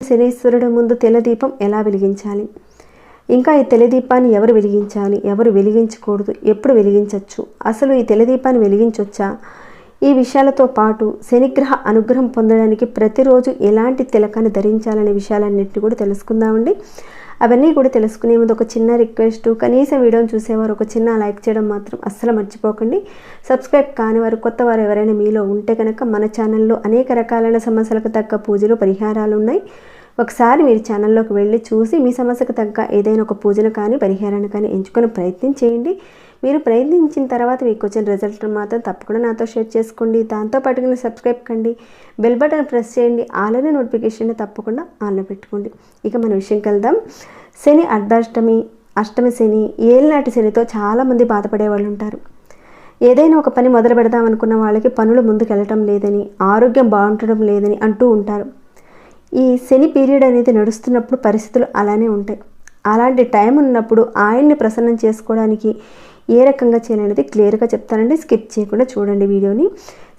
శనీశ్వరుడు ముందు తెల్లదీపం ఎలా వెలిగించాలి? ఇంకా ఈ తెల్లదీపాన్ని ఎవరు వెలిగించాలి? ఎవరు వెలిగించకూడదు? ఎప్పుడు వెలిగించవచ్చు అసలు ఈ తెల్లదీపాన్ని వెలిగించవచ్చా ఈ విషయాలతో పాటు శనిగ్రహ అనుగ్రహం పొందడానికి ప్రతిరోజు ఎలాంటి తిలకాన్ని ధరించాలనే విషయాలన్నింటినీ కూడా తెలుసుకుందామండి. అవన్నీ కూడా తెలుసుకునే ముందు ఒక చిన్న రిక్వెస్ట్ కనీసం వీడియోని చూసేవారు ఒక చిన్న లైక్ చేయడం మాత్రం అస్సలు మర్చిపోకండి. సబ్స్క్రైబ్ కాని వారు కొత్త వారు ఎవరైనా మీలో ఉంటే కనుక మన ఛానల్లో అనేక రకాలైన సమస్యలకు తగ్గ పూజలు పరిహారాలు ఉన్నాయి. ఒకసారి మీరు ఛానల్లోకి వెళ్ళి చూసి మీ సమస్యకు తగ్గ ఏదైనా ఒక పూజను కానీ పరిహారాన్ని కానీ ఎంచుకొని ప్రయత్నం చేయండి. మీరు ప్రయత్నించిన తర్వాత మీకు వచ్చిన రిజల్ట్ మాత్రం తప్పకుండా నాతో షేర్ చేసుకోండి. దాంతో పాటుగా సబ్స్క్రైబ్ కండి బెల్ బటన్ ప్రెస్ చేయండి ఆల్రెడీ నోటిఫికేషన్ తప్పకుండా ఆన్లో పెట్టుకోండి. ఇక మన విషయంకి వెళ్దాం శని అర్ధాష్టమి అష్టమి శని ఏళ్ళనాటి శనితో చాలామంది బాధపడే వాళ్ళు ఉంటారు. ఏదైనా ఒక పని మొదలు పెడదాం అనుకున్న వాళ్ళకి పనులు ముందుకు వెళ్ళటం లేదని ఆరోగ్యం బాగుండటం లేదని అంటూ ఉంటారు. ఈ శని పీరియడ్ అనేది నడుస్తున్నప్పుడు పరిస్థితులు అలానే ఉంటాయి. అలాంటి టైం ఉన్నప్పుడు ఆయన్ని ప్రసన్నం చేసుకోవడానికి ఏ రకంగా చేయాలనేది క్లియర్గా చెప్తానండి. స్కిప్ చేయకుండా చూడండి వీడియోని.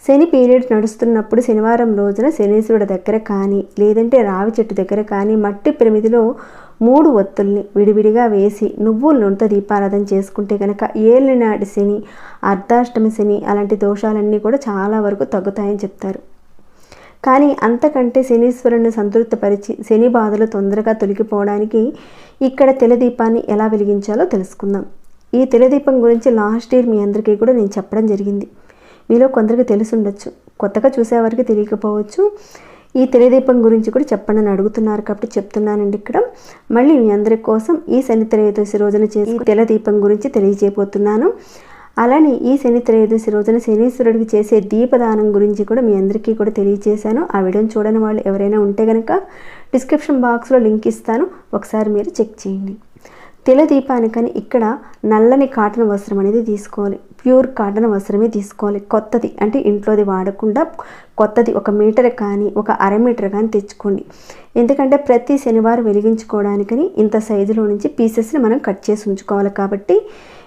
శని పీరియడ్ నడుస్తున్నప్పుడు శనివారం రోజున శనీశ్వరుడు దగ్గర కానీ లేదంటే రావి చెట్టు దగ్గర కానీ మట్టి పిరమిదిలో మూడు ఒత్తుల్ని విడివిడిగా వేసి నువ్వుల నూనెతో దీపారాధన చేసుకుంటే కనుక ఏళ్ళనాటి శని అర్ధాష్టమి శని అలాంటి దోషాలన్నీ కూడా చాలా వరకు తగ్గుతాయని చెప్తారు. కానీ అంతకంటే శనీశ్వరుని సంతృప్తిపరిచి శని బాధలు తొందరగా తొలగిపోవడానికి ఇక్కడ తెలదీపాన్ని ఎలా వెలిగించాలో తెలుసుకుందాం. ఈ తెలదీపం గురించి లాస్ట్ ఇయర్ మీ అందరికీ కూడా నేను చెప్పడం జరిగింది. మీలో కొందరికి తెలిసి కొత్తగా చూసేవారికి తెలియకపోవచ్చు. ఈ తెలదీపం గురించి కూడా చెప్పండి అని అడుగుతున్నారు కాబట్టి చెప్తున్నానండి ఇక్కడ. మళ్ళీ మీ అందరి కోసం ఈ శని త్రయోదశి రోజున చేసి తెలదీపం గురించి తెలియజేయబోతున్నాను. అలానే ఈ శని త్రయోదశి రోజున శనీశ్వరుడికి చేసే దీపదానం గురించి కూడా మీ అందరికీ కూడా తెలియజేశాను ఆ వీడియోని చూడని వాళ్ళు ఎవరైనా ఉంటే కనుక డిస్క్రిప్షన్ బాక్స్లో లింక్ ఇస్తాను. ఒకసారి మీరు చెక్ చేయండి. తెల దీపానికని ఇక్కడ నల్లని కాటన్ వస్త్రం అనేది తీసుకోవాలి. ప్యూర్ కాటన్ వస్త్రమే తీసుకోవాలి. కొత్తది. అంటే ఇంట్లోది వాడకుండా కొత్తది. ఒక మీటర్ కానీ ఒక అర మీటర్ కానీ తెచ్చుకోండి. ఎందుకంటే ప్రతి శనివారం వెలిగించుకోవడానికని ఇంత సైజులో నుంచి పీసెస్ని మనం కట్ చేసి ఉంచుకోవాలి కాబట్టి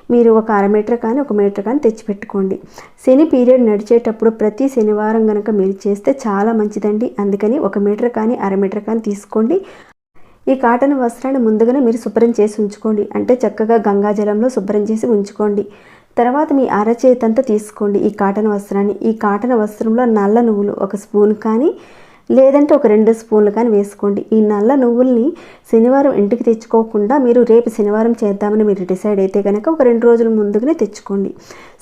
మీరు ఒక అర మీటర్ కానీ ఒక మీటర్ కానీ తెచ్చిపెట్టుకోండి. శని పీరియడ్ నడిచేటప్పుడు ప్రతి శనివారం కనుక మీరు చేస్తే చాలా మంచిదండి. అందుకని ఒక మీటర్ కానీ అర మీటర్ కానీ తీసుకోండి. ఈ కాటన్ వస్త్రాన్ని ముందుగానే మీరు శుభ్రం చేసి ఉంచుకోండి. అంటే చక్కగా గంగాజలంలో శుభ్రం చేసి ఉంచుకోండి. తర్వాత మీ అరచేతంతా తీసుకోండి ఈ కాటన్ వస్త్రాన్ని. ఈ కాటన్ వస్త్రంలో నల్ల నువ్వులు ఒక స్పూన్ కానీ లేదంటే ఒక రెండు స్పూన్లు కానీ వేసుకోండి. ఈ నల్ల నువ్వుల్ని శనివారం ఇంటికి తెచ్చుకోకుండా మీరు రేపు శనివారం చేద్దామని మీరు డిసైడ్ అయితే కనుక ఒక రెండు రోజుల ముందుగానే తెచ్చుకోండి.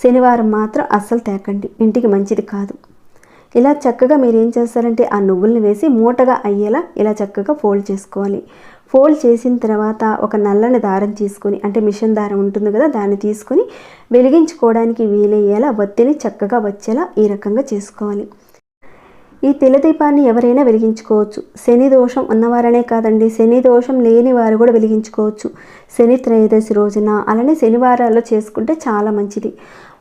శనివారం మాత్రం అస్సలు తేకండి. ఇంటికి మంచిది కాదు. ఇలా చక్కగా మీరు ఏం చేస్తారంటే ఆ నువ్వుల్ని వేసి మూటగా అయ్యేలా ఇలా చక్కగా ఫోల్డ్ చేసుకోవాలి. ఫోల్డ్ చేసిన తర్వాత ఒక నల్లని దారం తీసుకొని అంటే మిషన్ దారం ఉంటుంది కదా దాన్ని తీసుకొని వెలిగించుకోవడానికి వీలయ్యేలా ఒత్తిని చక్కగా వచ్చేలా ఈ రకంగా చేసుకోవాలి. ఈ తెల్లదీపాన్ని ఎవరైనా వెలిగించుకోవచ్చు. శని దోషం ఉన్నవారనే కాదండి. శని దోషం లేని వారు కూడా వెలిగించుకోవచ్చు. శని త్రయోదశి రోజున అలానే శనివారాల్లో చేసుకుంటే చాలా మంచిది.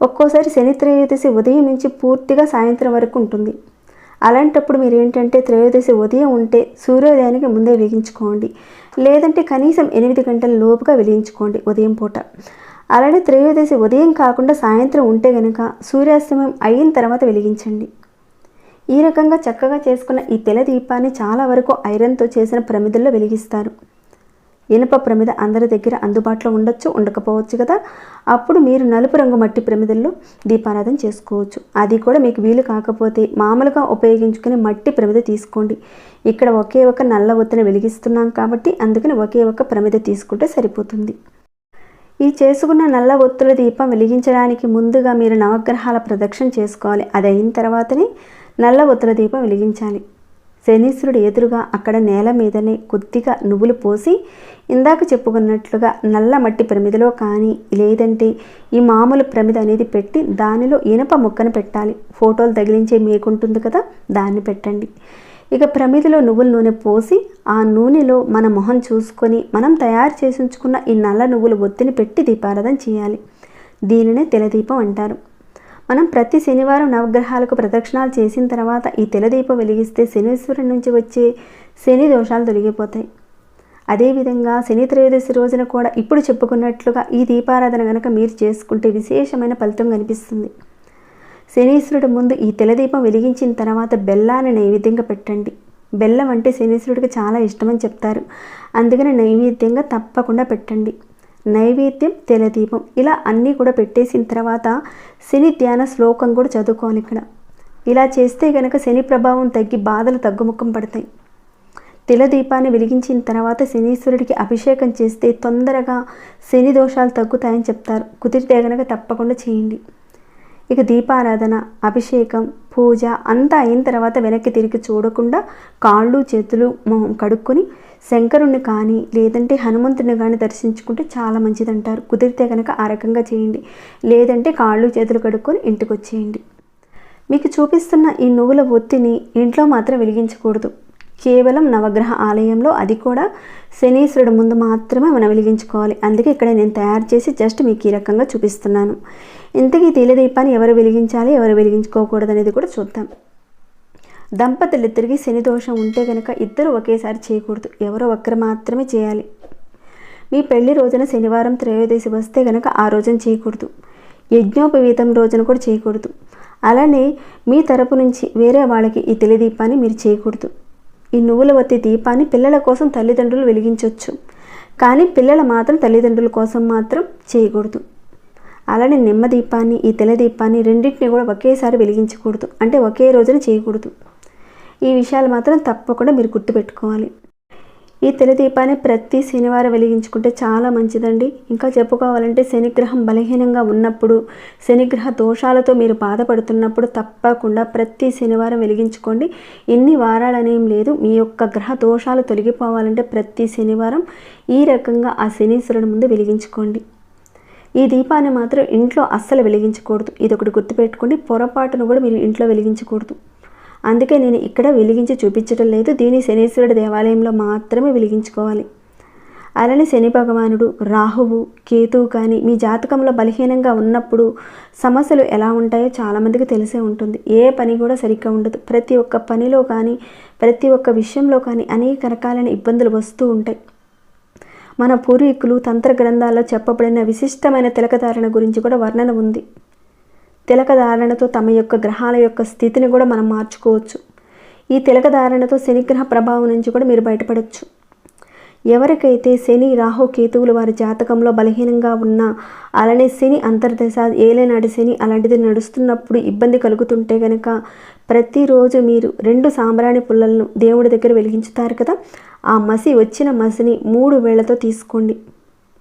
ఒక్కోసారి శని త్రయోదశి ఉదయం నుంచి పూర్తిగా సాయంత్రం వరకు ఉంటుంది. అలాంటప్పుడు మీరు ఏంటంటే త్రయోదశి ఉదయం ఉంటే సూర్యోదయానికి ముందే వెలిగించుకోండి. లేదంటే కనీసం ఎనిమిది గంటల లోపుగా వెలిగించుకోండి ఉదయం పూట. అలానే త్రయోదశి ఉదయం కాకుండా సాయంత్రం ఉంటే కనుక సూర్యాస్తమయం అయిన తర్వాత వెలిగించండి. ఈ రకంగా చక్కగా చేసుకున్న ఈ తెల దీపాన్ని చాలా వరకు ఐరన్తో చేసిన ప్రమిదల్లో వెలిగిస్తారు. ఇనుప ప్రమిద అందరి దగ్గర అందుబాటులో ఉండొచ్చు ఉండకపోవచ్చు కదా? అప్పుడు మీరు నలుపు రంగు మట్టి ప్రమిదల్లో దీపారాధన చేసుకోవచ్చు. అది కూడా మీకు వీలు కాకపోతే మామూలుగా ఉపయోగించుకునే మట్టి ప్రమిద తీసుకోండి. ఇక్కడ ఒకే ఒక నల్ల ఒత్తిని వెలిగిస్తున్నాం కాబట్టి అందుకని ఒకే ఒక ప్రమిద తీసుకుంటే సరిపోతుంది. ఈ చేసుకున్న నల్ల ఒత్తుల దీపం వెలిగించడానికి ముందుగా మీరు నవగ్రహాల ప్రదక్షిణ చేసుకోవాలి. అది అయిన తర్వాతనే నల్ల ఉత్తర దీపం వెలిగించాలి. శనీశ్వరుడు ఎదురుగా అక్కడ నేల మీదనే కొద్దిగా నువ్వులు పోసి ఇందాక చెప్పుకున్నట్లుగా నల్ల మట్టి ప్రమిదలో కానీ లేదంటే ఈ మామూలు ప్రమిద అనేది పెట్టి దానిలో ఇనప ముక్కను పెట్టాలి. ఫోటోలు తగిలించే మేకుంటుంది కదా దాన్ని పెట్టండి. ఇక ప్రమిదిలో నువ్వుల నూనె పోసి ఆ నూనెలో మన మొహం చూసుకొని మనం తయారు చేసి ఉంచుకున్న ఈ నల్ల నువ్వుల ఒత్తిని పెట్టి దీపారాధన చేయాలి. దీనినే తెలదీపం అంటారు. మనం ప్రతి శనివారం నవగ్రహాలకు ప్రదక్షిణాలు చేసిన తర్వాత ఈ తెలదీపం వెలిగిస్తే శనీశ్వరుడి నుంచి వచ్చే శని దోషాలు తొలగిపోతాయి. అదేవిధంగా శని త్రయోదశి రోజున కూడా ఇప్పుడు చెప్పుకున్నట్లుగా ఈ దీపారాధన కనుక మీరు చేసుకుంటే విశేషమైన ఫలితం కనిపిస్తుంది. శనీశ్వరుడు ముందు ఈ తెలదీపం వెలిగించిన తర్వాత బెల్లాన్ని నైవేద్యంగా పెట్టండి. బెల్లం అంటే శనీశ్వరుడికి చాలా ఇష్టమని చెప్తారు. అందుకని నైవేద్యంగా తప్పకుండా పెట్టండి. నైవేద్యం తెలదీపం ఇలా అన్నీ కూడా పెట్టేసిన తర్వాత శని ధ్యాన శ్లోకం కూడా చదువుకోవాలి ఇక్కడ. ఇలా చేస్తే కనుక శని ప్రభావం తగ్గి బాధలు తగ్గుముఖం పడతాయి. తిలదీపాన్ని వెలిగించిన తర్వాత శనీశ్వరుడికి అభిషేకం చేస్తే తొందరగా శని దోషాలు తగ్గుతాయని చెప్తారు. కుదిరితే గనక తప్పకుండా చేయండి. ఇక దీపారాధన అభిషేకం పూజ అంతా అయిన తర్వాత వెనక్కి తిరిగి చూడకుండా కాళ్ళు చేతులు మొహం కడుక్కొని శంకరుణ్ణి కానీ లేదంటే హనుమంతుని కానీ దర్శించుకుంటే చాలా మంచిదంటారు. కుదిరితే కనుక ఆ రకంగా చేయండి. లేదంటే కాళ్ళు చేతులు కడుక్కొని ఇంటికి వచ్చేయండి మీకు చూపిస్తున్న ఈ నువ్వుల ఒత్తిని ఇంట్లో మాత్రం వెలిగించకూడదు. కేవలం నవగ్రహ ఆలయంలో అది కూడా శనీశ్వరుడు ముందు మాత్రమే మనం వెలిగించుకోవాలి. అందుకే ఇక్కడ నేను తయారు చేసి జస్ట్ మీకు ఈ రకంగా చూపిస్తున్నాను. ఇంతకీ దీపాన్ని ఎవరు వెలిగించాలి ఎవరు వెలిగించుకోకూడదు అనేది కూడా చూద్దాం. దంపతులు తిరిగి శని దోషం ఉంటే కనుక ఇద్దరు ఒకేసారి చేయకూడదు. ఎవరో ఒక్కరు మాత్రమే చేయాలి. మీ పెళ్ళి రోజున శనివారం త్రయోదశి వస్తే కనుక ఆ రోజున చేయకూడదు. యజ్ఞోపవీతం రోజున కూడా చేయకూడదు. అలానే మీ తరపు నుంచి వేరే వాళ్ళకి ఈ తెలిదీపాన్ని మీరు చేయకూడదు. ఈ నువ్వుల వత్తి దీపాన్ని పిల్లల కోసం తల్లిదండ్రులు వెలిగించవచ్చు కానీ పిల్లల మాత్రం తల్లిదండ్రుల కోసం మాత్రం చేయకూడదు. అలానే నిమ్మ దీపాన్ని ఈ తెల దీపాన్ని రెండింటిని కూడా ఒకేసారి వెలిగించకూడదు. అంటే ఒకే రోజున చేయకూడదు. ఈ విషయాలు మాత్రం తప్పకుండా మీరు గుర్తుపెట్టుకోవాలి. ఈ తెలదీపాన్ని ప్రతి శనివారం వెలిగించుకుంటే చాలా మంచిదండి. ఇంకా చెప్పుకోవాలంటే శనిగ్రహం బలహీనంగా ఉన్నప్పుడు శనిగ్రహ దోషాలతో మీరు బాధపడుతున్నప్పుడు తప్పకుండా ప్రతి శనివారం వెలిగించుకోండి. ఎన్ని వారాలనేం లేదు. మీ యొక్క గ్రహ దోషాలు తొలగిపోవాలంటే ప్రతి శనివారం ఈ రకంగా ఆ శనీశ్వరుని ముందు వెలిగించుకోండి. ఈ దీపాన్ని మాత్రం ఇంట్లో అస్సలు వెలిగించకూడదు. ఇది ఒకటి గుర్తుపెట్టుకోండి. పొరపాటును కూడా మీరు ఇంట్లో వెలిగించకూడదు. అందుకే నేను ఇక్కడ వెలిగించి చూపించడం లేదు. దీన్ని శనీశ్వరుడి దేవాలయంలో మాత్రమే వెలిగించుకోవాలి. అలానే శని భగవానుడు రాహువు కేతువు కానీ మీ జాతకంలో బలహీనంగా ఉన్నప్పుడు సమస్యలు ఎలా ఉంటాయో చాలామందికి తెలిసే ఉంటుంది. ఏ పని కూడా సరిగ్గా ఉండదు. ప్రతి ఒక్క పనిలో కానీ ప్రతి ఒక్క విషయంలో కానీ అనేక రకాలైన ఇబ్బందులు వస్తూ ఉంటాయి. మన పూర్వీకులు తంత్ర గ్రంథాల్లో చెప్పబడిన విశిష్టమైన తిలకధారణ గురించి కూడా వర్ణన ఉంది. తిలకధారణతో తమ యొక్క గ్రహాల యొక్క స్థితిని కూడా మనం మార్చుకోవచ్చు. ఈ తిలకధారణతో శనిగ్రహ ప్రభావం నుంచి కూడా మీరు బయటపడవచ్చు ఎవరికైతే శని రాహు కేతువులు వారి జాతకంలో బలహీనంగా ఉన్నా అలానే శని అంతర్దశ ఏలేనాటి శని అలాంటిది నడుస్తున్నప్పుడు ఇబ్బంది కలుగుతుంటే కనుక ప్రతిరోజు మీరు రెండు సాంబ్రాణి పుల్లలను దేవుడి దగ్గర వెలిగించుతారు కదా? ఆ మసి వచ్చిన మసిని మూడు వేళ్ళతో తీసుకోండి.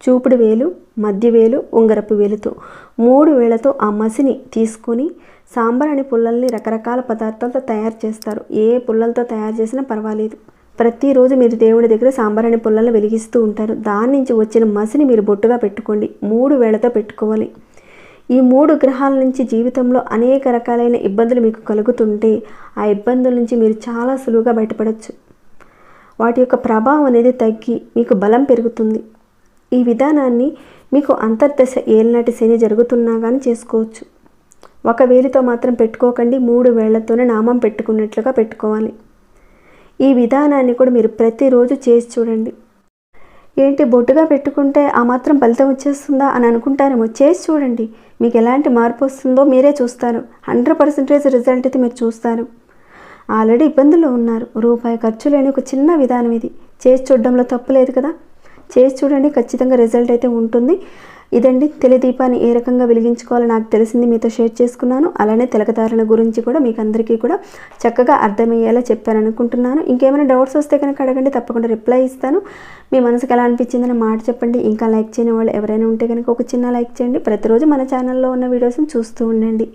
చూపుడు వేలు మధ్య వేలు ఉంగరపు వేలుతో. మూడు వేలతో ఆ మసిని తీసుకొని సాంబ్రాణి పుల్లల్ని రకరకాల పదార్థాలతో తయారు చేస్తారు. ఏ పుల్లలతో తయారు చేసినా పర్వాలేదు. ప్రతిరోజు మీరు దేవుడి దగ్గర సాంబార్ అనే పుల్లల్ని వెలిగిస్తూ ఉంటారు. దాని నుంచి వచ్చిన మసిని మీరు బొట్టుగా పెట్టుకోండి. మూడు వేళతో పెట్టుకోవాలి. ఈ మూడు గ్రహాల నుంచి జీవితంలో అనేక రకాలైన ఇబ్బందులు మీకు కలుగుతుంటే ఆ ఇబ్బందుల నుంచి మీరు చాలా సులువుగా బయటపడవచ్చు వాటి యొక్క ప్రభావం అనేది తగ్గి మీకు బలం పెరుగుతుంది. ఈ విధానాన్ని మీకు అంతర్దశ ఏలినాటి శని జరుగుతున్నా కానీ చేసుకోవచ్చు. ఒక వేలితో మాత్రం పెట్టుకోకండి మూడు వేళ్ళతోనే నామం పెట్టుకున్నట్లుగా పెట్టుకోవాలి. ఈ విధానాన్ని కూడా మీరు ప్రతిరోజు చేసి చూడండి. ఏంటి బొట్టుగా పెట్టుకుంటే ఆ మాత్రం ఫలితం వచ్చేస్తుందా అని అనుకుంటారేమో చేసి చూడండి. మీకు ఎలాంటి మార్పు వస్తుందో మీరే చూస్తారు. హండ్రెడ్ పర్సెంటేజ్ రిజల్ట్ అయితే మీరు చూస్తారు. ఆల్రెడీ ఇబ్బందుల్లో ఉన్నారు. రూపాయి ఖర్చు లేని ఒక చిన్న విధానం ఇది. చేసి చూడడంలో తప్పు లేదు కదా. చేసి చూడండి ఖచ్చితంగా రిజల్ట్ అయితే ఉంటుంది. ఇదండి తెలిదీపాన్ని ఏ రకంగా వెలిగించుకోవాలో నాకు తెలిసింది మీతో షేర్ చేసుకున్నాను. అలానే తిలకధారణ గురించి కూడా మీకు అందరికీ కూడా చక్కగా అర్థమయ్యేలా చెప్పాను అనుకుంటున్నాను ఇంకేమైనా డౌట్స్ వస్తే కనుక అడగండి తప్పకుండా రిప్లై ఇస్తాను. మీ మనసుకు ఎలా అనిపించిందని మాట చెప్పండి. ఇంకా లైక్ చేయని వాళ్ళు ఎవరైనా ఉంటే కనుక ఒక చిన్న లైక్ చేయండి. ప్రతిరోజు మన ఛానల్లో ఉన్న వీడియోస్ని చూస్తూ ఉండండి.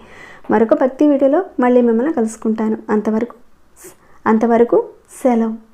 మరొక భక్తి వీడియోలో మళ్ళీ మిమ్మల్ని కలుసుకుంటాను. అంతవరకు అంతవరకు సెలవు.